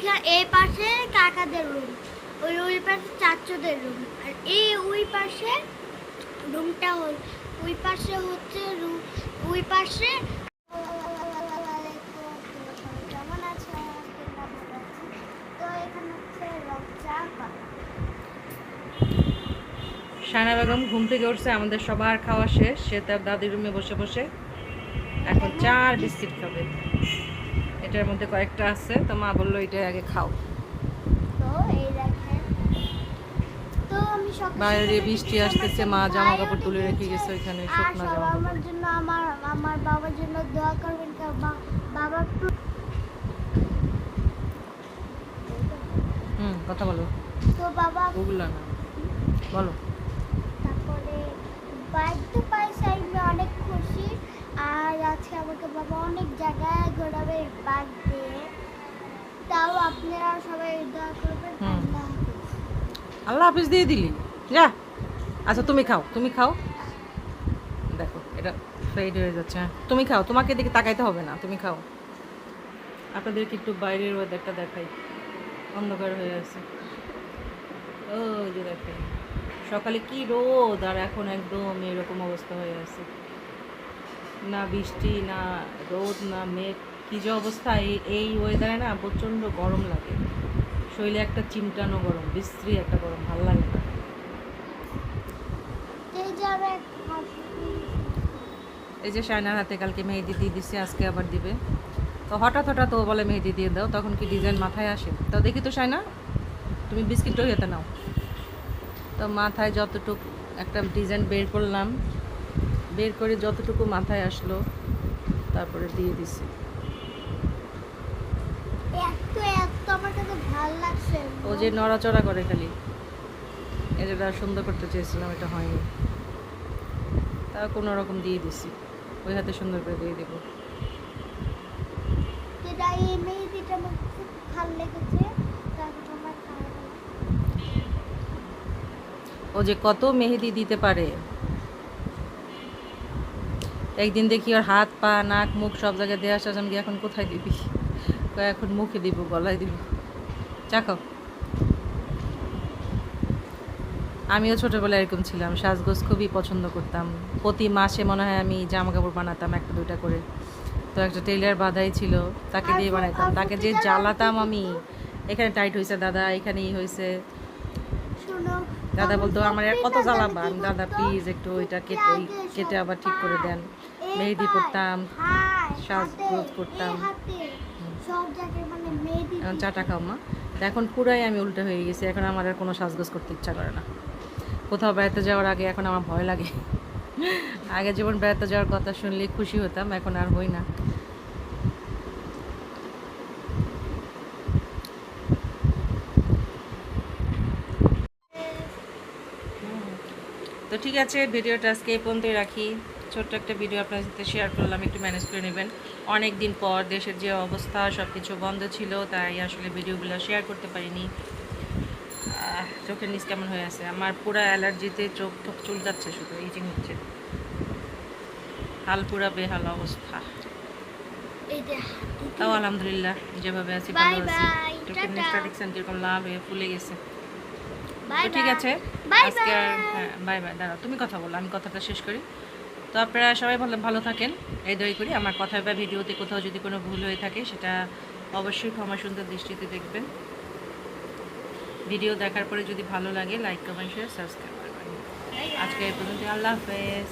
এইখানে এই পাশে কাকাদের রুম ওই ওই পাশে চাচুদের রুম আর এই ওই পাশে রুমটা হল, ওই পাশে হচ্ছে রুম ওই পাশে এখানে সায়না বেগম ঘুম থেকে উঠছে, আমাদের সবার খাওয়া শেষ, সে তার দাদির রুমে বসে বসে এখন চার বিস্কিট খাবে। এটার মধ্যে কয়েকটা আছে তো মা বলল এটা আগে খাও। বাইরে বৃষ্টি আসতেছে মা জামা কাপড় তুলে রেখে গেছে ওইখানে শুকনা জামা আমার জন্য আমার আমার বাবার জন্য দোয়া করবেন কারণ বাবা হুম কথা বলো। তো বাবা ওগুলো না। বলো। তারপরে বাইক তো পাইছে আল্লাহ হাফিজ দিয়ে দিলি। যা। আচ্ছা তুমি খাও তুমি খাও। দেখো, এটা ফেড হয়ে যাচ্ছে হ্যাঁ। তুমি খাও, তোমাকে দিকে তাকাইতে হবে না, তুমি খাও। আপনাদেরকে একটু বাইরের ওয়েদারটা দেখাই। অন্ধকার হয়ে আছে। ও যে দেখেন, সকালে কি রোদ, আর এখন একদম এরকম অবস্থা হয়ে আছে। না বৃষ্টি, না রোদ, না মেঘ, কি যে অবস্থা, এই এই ওয়েদারে না প্রচণ্ড গরম লাগে। শরীরে একটা চিমটানো গরম বিশ্রী একটা গরম ভালো লাগে না। এই যে শায়নার হাতে কালকে মেহেদি দিয়ে দিছে আজকে আবার দিবে। তো হঠাৎ হঠাৎ ও বলে মেহেদি দিয়ে দাও তখন কি ডিজাইন মাথায় আসে? তো দেখি তো শায়না তুমি বিস্কিটও খেতে নাও। তো মাথায় যতটুকু একটা ডিজাইন বের করলাম বের করে যতটুকু মাথায় আসলো তারপরে দিয়ে দিছি। এত এত আমার কাছে ভালো লাগছে ও যে নড়াচড়া করে খালি। এটা সুন্দর করতে চেয়েছিলাম এটা হয়নি। তা কোনো রকম দিয়ে দিছি। ওই হাতে সুন্দর করে দিয়ে দেবো। এই মেহেদিটা আমার খুব ভালো লেগেছে তারপর আমার খাওয়া দাওয়া। ও যে কত মেহেদি দিতে পারে। একদিন দেখি ওর হাত পা নাক মুখ সব জায়গায় দেওয়া শেষ আমি এখন কোথায় দিবি? এখন মুখে দিব গলায় দিব। চাকাও আমিও ছোটোবেলায় এরকম ছিলাম সাজগোজ খুবই পছন্দ করতাম। প্রতি মাসে মনে হয় আমি জামা কাপড় বানাতাম একটা দুইটা করে। তো একটা টেইলার বাধাই ছিল তাকে দিয়ে বানাইতাম। তাকে যে জ্বালাতাম আমি এখানে টাইট হয়েছে দাদা এখানেই হয়েছে দাদা বলতো আমার আর কত জ্বালাবা? আমি দাদা প্লিজ একটু ওইটা কেটে কেটে আবার ঠিক করে দেন। মেহেদি করতাম সাজগোজ করতাম। এখন চাটা খাও মা। এখন পুরাই আমি উল্টো হয়ে গেছি এখন আমার আর কোনো সাজগোজ করতে ইচ্ছা করে না। কোথাও বেড়াতে যাওয়ার আগে এখন আমার ভয় লাগে। আগে যেমন বেড়াতে যাওয়ার কথা শুনলে খুশি হতাম এখন আর হই না। তো ঠিক আছে ভিডিওটা আজকে এই পর্যন্তই রাখি। ছোট্ট একটা ভিডিও আপনার সাথে শেয়ার করলাম একটু ম্যানেজ করে নেবেন। অনেক দিন পর দেশের যে অবস্থা সব কিছু বন্ধ ছিল তাই আসলে ভিডিওগুলো শেয়ার করতে পারিনি। চোখের নিচ কেমন হয়ে আছে? আমার পুরো অ্যালার্জিতে চোখ টোক চুলকাচ্ছে শুধু এই যে হচ্ছে হাল পুরা বেহাল অবস্থা। তাও আলহামদুলিল্লাহ যেভাবে আছি ভালো আছি। চোখের নিচটা দেখছেন কীরকম লাভ হয়ে ফুলে গেছে। ঠিক আছে। আজকে হ্যাঁ বাই বাই দাঁড়াও তুমি কথা বলো আমি কথাটা শেষ করি। তো আপনারা সবাই ভালো ভালো থাকেন। এই দয় করি। আমার কথায় বা ভিডিওতে কোথাও যদি কোনো ভুল হয়ে থাকে, সেটা অবশ্যই ক্ষমা সুন্দর দৃষ্টিতে দেখবেন। ভিডিও দেখার পরে যদি ভালো লাগে লাইক কমেন্ট শেয়ার সাবস্ক্রাইব করবেন। আজকে এই পর্যন্ত আল্লাহ হাফেজ।